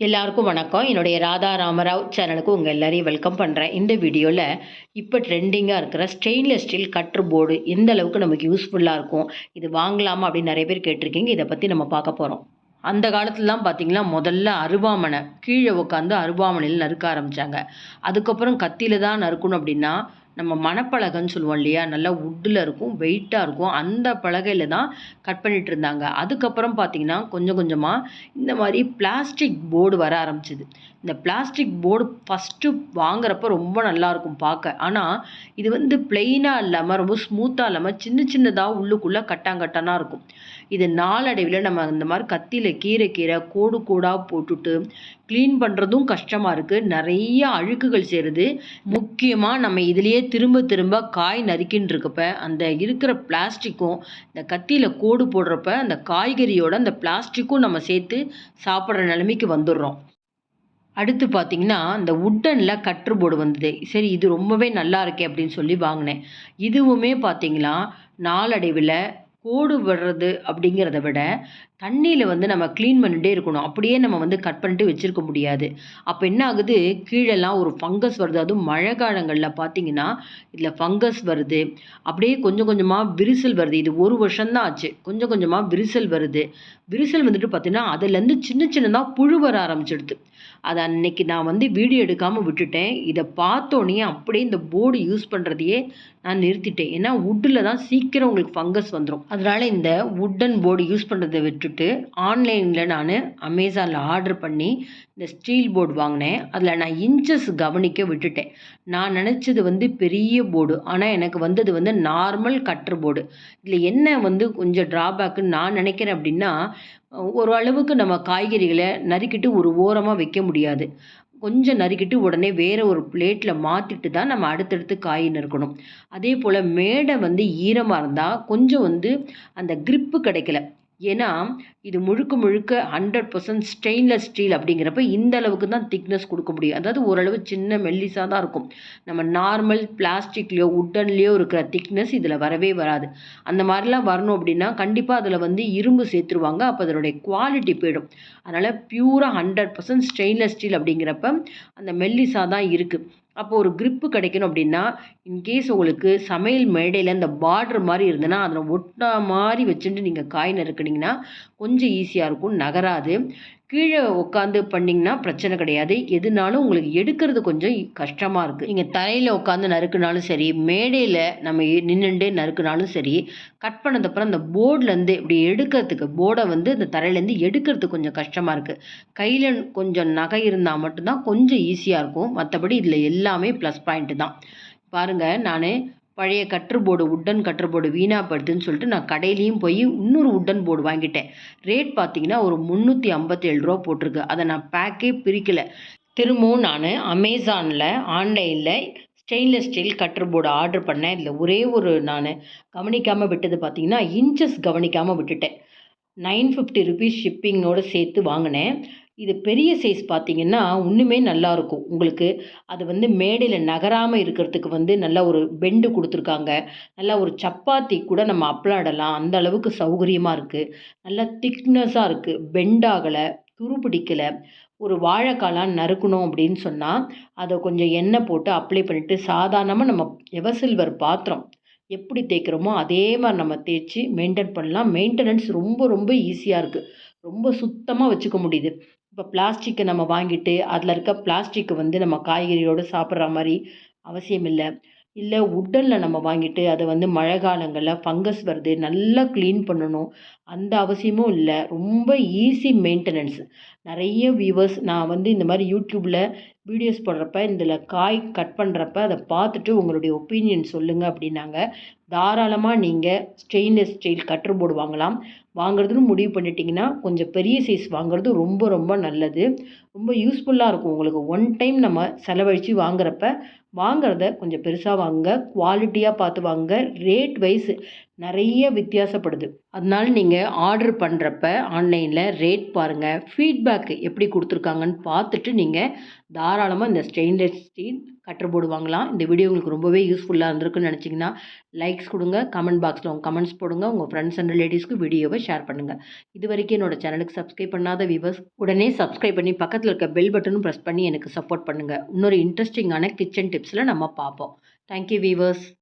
எல்லாருக்கும் வணக்கம். என்னுடைய ராதா ராமராவ் சேனலுக்கு உங்கள் எல்லாரையும் வெல்கம் பண்ணுறேன் இந்த வீடியோவில் இப்போ ட்ரெண்டிங்காக இருக்கிற ஸ்டெயின்லெஸ் ஸ்டீல் கட்ரு போர்டு எந்த அளவுக்கு நமக்கு யூஸ்ஃபுல்லாக இருக்கும் இது வாங்கலாமா அப்படின்னு நிறைய பேர் கேட்டிருக்கீங்க. இதை பற்றி நம்ம பார்க்க போகிறோம் அந்த காலத்துலலாம் பார்த்தீங்கன்னா முதல்ல அருவாமனை கீழே உட்காந்து அருவாமனையில் நறுக்க ஆரம்பித்தாங்க அதுக்கப்புறம் கத்தியில் தான் நறுக்கணும் அப்படின்னா நம்ம மணப்பலகைன்னு சொல்லுவோம் இல்லையா? நல்லா உட்டில் இருக்கும் வெயிட்டாக இருக்கும். அந்த பலகையில் தான் கட் பண்ணிகிட்டு இருந்தாங்க. அதுக்கப்புறம் பார்த்தீங்கன்னா கொஞ்சம் கொஞ்சமாக இந்த மாதிரி பிளாஸ்டிக் போர்டு வர ஆரம்பிச்சிது. இந்த பிளாஸ்டிக் போர்டு ஃபஸ்ட்டு வாங்குறப்ப ரொம்ப நல்லா இருக்கும் பார்க்க ஆனால் இது வந்து பிளெயினாக இல்லாமல் ரொம்ப ஸ்மூத்தாக இல்லாமல் சின்ன சின்னதாக உள்ளுக்குள்ளே கட்டாங்கட்டானாக இருக்கும். இது நாளடைவில் நம்ம இந்த மாதிரி கத்தியில் கீரை கீரை கோடு கோடாக போட்டுட்டு க்ளீன் பண்ணுறதும் கஷ்டமாக இருக்குது நிறைய அழுக்குகள் சேருது. முக்கியமாக நம்ம இதுலேயே திரும்ப திரும்ப காய் நறுக்கின்னு இருக்கப்ப அந்த இருக்கிற பிளாஸ்டிக்கும் இந்த கத்தியில் கோடு போடுறப்ப அந்த காய்கறியோட அந்த பிளாஸ்டிக்கும் நம்ம சேர்த்து சாப்பிட்ற நிலைமைக்கு வந்துடுறோம். அடுத்து பார்த்தீங்கன்னா இந்த உட்டனில் கட்ரு போர்டு வந்தது. சரி இது ரொம்பவே நல்லா இருக்கே அப்படின்னு சொல்லி வாங்கினேன். இதுவுமே பார்த்தீங்கன்னா நாளடைவில் கோடு வர்றது அப்படிங்கிறத விட தண்ணியில் வந்து நம்ம க்ளீன் பண்ணிகிட்டே இருக்கணும். அப்படியே நம்ம வந்து கட் பண்ணிட்டு வச்சுருக்க முடியாது. அப்போ என்ன ஆகுது? கீழெல்லாம் ஒரு ஃபங்கஸ் வருது. அதுவும் மழை காலங்களில் பார்த்தீங்கன்னா இதில் ஃபங்கஸ் வருது. அப்படியே கொஞ்சம் கொஞ்சமாக விரிசல் வருது. இது ஒரு வருஷம்தான் ஆச்சு. கொஞ்சம் கொஞ்சமாக விரிசல் வருது. விரிசல் வந்துட்டு பார்த்தீங்கன்னா அதுலேருந்து சின்ன சின்னதாக புழு வர ஆரம்பிச்சிடுது. அதை அன்னைக்கு நான் வந்து வீடியோ எடுக்காமல் விட்டுட்டேன். இதை பார்த்தோன்னே அப்படியே இந்த போர்டு யூஸ் பண்ணுறதையே நான் நிறுத்திட்டேன். ஏன்னா வுட்டில் தான் சீக்கிரம் உங்களுக்கு ஃபங்கஸ் வந்துடும் அதனால் இந்த வுட்டன் போர்டு யூஸ் பண்ணுறதை விட்டுட்டு ஆன்லைனில் நான் அமேசானில் ஆர்டர் பண்ணி இந்த ஸ்டீல் போர்டு வாங்கினேன். அதில் நான் இன்ச்சஸ் கவனிக்க விட்டுட்டேன். நான் நினச்சது வந்து பெரிய போர்டு ஆனால் எனக்கு வந்தது வந்து நார்மல் கட்ரு போர்டு இதில் என்ன வந்து கொஞ்சம் ட்ராபேக்குன்னு நான் நினைக்கிறேன் அப்படின்னா ஒரு அளவுக்கு நம்ம காய்கறிகளை நறுக்கிட்டு ஒரு ஓரமாக வைக்க முடியாது. கொஞ்சம் நறுக்கிட்டு உடனே வேறு ஒரு பிளேட்டில் மாற்றிட்டு தான் நம்ம அடுத்தடுத்து காய் நறுக்கணும். அதே போல் மேடை வந்து ஈரமாக இருந்தால் கொஞ்சம் வந்து அந்த க்ரிப்பு கிடைக்கல. ஏன்னா இது முழுக்க முழுக்க ஹண்ட்ரட் பர்சன்ட் ஸ்டெயின்லெஸ் ஸ்டீல் அப்படிங்கிறப்ப இந்த அளவுக்கு தான் திக்னஸ் கொடுக்க முடியும். அதாவது ஓரளவு சின்ன மெல்லிஸாக தான் இருக்கும். நம்ம நார்மல் பிளாஸ்டிக்லேயோ உட்டன்லேயோ இருக்கிற திக்னஸ் இதில் வரவே வராது. அந்த மாதிரிலாம் வரணும் அப்படின்னா கண்டிப்பாக அதில் வந்து இரும்பு சேர்த்துருவாங்க. அப்போ அதனுடைய குவாலிட்டி போயிடும். அதனால் பியூராக ஹண்ட்ரட் பர்சன்ட் ஸ்டெயின்லெஸ் ஸ்டீல் அப்படிங்கிறப்ப அந்த மெல்லிஸாக தான் இருக்குது அப்போ ஒரு க்ரிப்பு கிடைக்கணும் அப்படின்னா இன்கேஸ் உங்களுக்கு சமையல் மேடையில் இந்த பார்டர் மாதிரி இருந்ததுன்னா அதில் ஒட்டா மாதிரி வச்சுட்டு நீங்கள் காய் நறுக்குனிங்கன்னா கொஞ்சம் ஈஸியாக இருக்கும். நகராது. கீழே உட்காந்து பண்ணிங்கன்னா பிரச்சனை கிடையாது. எதுனாலும் உங்களுக்கு எடுக்கிறது கொஞ்சம் கஷ்டமாக இருக்குது நீங்கள் தரையில் உட்காந்து நறுக்குனாலும் சரி மேடையில் நம்ம நின்றுண்டே நறுக்குனாலும் சரி கட் பண்ணதுக்கப்புறம் அந்த போர்ட்லேருந்து இப்படி எடுக்கிறதுக்கு போர்டை வந்து அந்த தரையிலேருந்து எடுக்கிறது கொஞ்சம் கஷ்டமாக இருக்குது கையில் கொஞ்சம் நகை இருந்தால் மட்டும்தான் கொஞ்சம் ஈஸியாக இருக்கும். மற்றபடி இதில் எல்லாமே ப்ளஸ் பாயிண்ட்டு தான். பாருங்கள் நான் பழைய cutter board wooden cutter board வீணாக படுதுன்னு சொல்லிட்டு நான் கடையிலையும் போய் இன்னொரு உட்டன் போர்டு வாங்கிட்டேன். ரேட் பார்த்தீங்கன்னா ஒரு முந்நூற்றி ஐம்பத்தேழு ரூபா போட்டிருக்கு. அதை நான் பேக்கே பிரிக்கலை. திரும்பவும் நான் அமேசானில் ஆன்லைனில் stainless steel cutter board order பண்ணேன். இதில் ஒரே ஒரு நான் கவனிக்காமல் விட்டது பார்த்தீங்கன்னா இன்ச்சஸ் கவனிக்காமல் விட்டுட்டேன். நைன் ஃபிஃப்டி ருபீஸ் ஷிப்பிங்கோடு சேர்த்து வாங்கினேன். இது பெரிய சைஸ் பார்த்தீங்கன்னா இன்னுமே நல்லாயிருக்கும் உங்களுக்கு அது வந்து மேடையில் நகராமல் இருக்கிறதுக்கு வந்து நல்ல ஒரு பெண்டு கொடுத்துருக்காங்க. நல்லா ஒரு சப்பாத்தி கூட நம்ம அப்ளாடலாம் அந்த அளவுக்கு சௌகரியமாக இருக்குது நல்லா திக்னஸாக இருக்குது பெண்டாகலை துருப்பிடிக்கலை. ஒரு வாழைக்காலாம் நறுக்கணும் அப்படின்னு சொன்னால் அதை கொஞ்சம் எண்ணெய் போட்டு அப்ளை பண்ணிவிட்டு சாதாரணமாக நம்ம எவசில்வர் பாத்திரம் எப்படி தேய்க்கிறோமோ அதே மாதிரி நம்ம தேய்ச்சி மெயின்டைன் பண்ணலாம். மெயின்டெனன்ஸ் ரொம்ப ரொம்ப ஈஸியாக இருக்குது ரொம்ப சுத்தமாக வச்சுக்க முடியுது. இப்போ பிளாஸ்டிக்கை நம்ம வாங்கிட்டு அதில் இருக்க பிளாஸ்டிக்கை வந்து நம்ம காய்கறியோடு சாப்பிட்ற மாதிரி அவசியம் இல்லை. இல்லை உட்டனில் நம்ம வாங்கிட்டு அதை வந்து மழை காலங்களில் ஃபங்கஸ் வருது நல்லா க்ளீன் பண்ணணும். அந்த அவசியமும் இல்லை. ரொம்ப ஈஸி மெயின்டெனன்ஸ் நிறைய வியூவர்ஸ் நான் வந்து இந்த மாதிரி யூடியூப்பில் வீடியோஸ் போடுறப்ப இதில் காய் கட் பண்ணுறப்ப அதை பார்த்துட்டு உங்களுடைய ஒப்பீனியன் சொல்லுங்கள் அப்படின்னாங்க. தாராளமாக நீங்கள் ஸ்டெயின்லெஸ் ஸ்டீல் கட்ரு போர்டு வாங்கலாம். வாங்குறதுன்னு முடிவு பண்ணிட்டீங்கன்னா கொஞ்சம் பெரிய சைஸ் வாங்குறது ரொம்ப ரொம்ப நல்லது. ரொம்ப யூஸ்ஃபுல்லாக இருக்கும். உங்களுக்கு ஒன் டைம் நம்ம செலவழித்து வாங்குறப்ப வாங்குறத கொஞ்சம் பெருசாக வாங்க குவாலிட்டியாக பார்த்து வாங்க ரேட் வைஸ் நிறைய வித்தியாசப்படுது. அதனால நீங்கள் ஆர்டர் பண்ணுறப்ப ஆன்லைனில் ரேட் பாருங்கள் ஃபீட்பேக் எப்படி கொடுத்துருக்காங்கன்னு பார்த்துட்டு நீங்கள் தாராளமாக இந்த ஸ்டெயின்லெஸ் ஸ்டீல் கட்டர் போர்டு வாங்கலாம். இந்த வீடியோ உங்களுக்கு ரொம்பவே யூஸ்ஃபுல்லாக இருந்திருக்குன்னு நினச்சிங்கன்னா லைக்ஸ் கொடுங்க. கமெண்ட் பாக்ஸில் உங்கள் கமெண்ட்ஸ் போடுங்க. உங்கள் ஃப்ரெண்ட்ஸ் அண்ட் ரிலேட்டிவ்ஸ்க்கு வீடியோவை ஷேர் பண்ணுங்கள் இது வரைக்கும் என்னோட சேனலுக்கு சப்ஸ்கிரைப் பண்ணாத வியூவர்ஸ் உடனே சப்ஸ்கிரைப் பண்ணி பக்கத்தில் இருக்க பெல் பட்டனும் ப்ரெஸ் பண்ணி எனக்கு சப்போர்ட் பண்ணுங்கள் இன்னொரு இன்ட்ரெஸ்டிங்கான கிச்சன் டிப்ஸில் நம்ம பார்ப்போம். Thank you viewers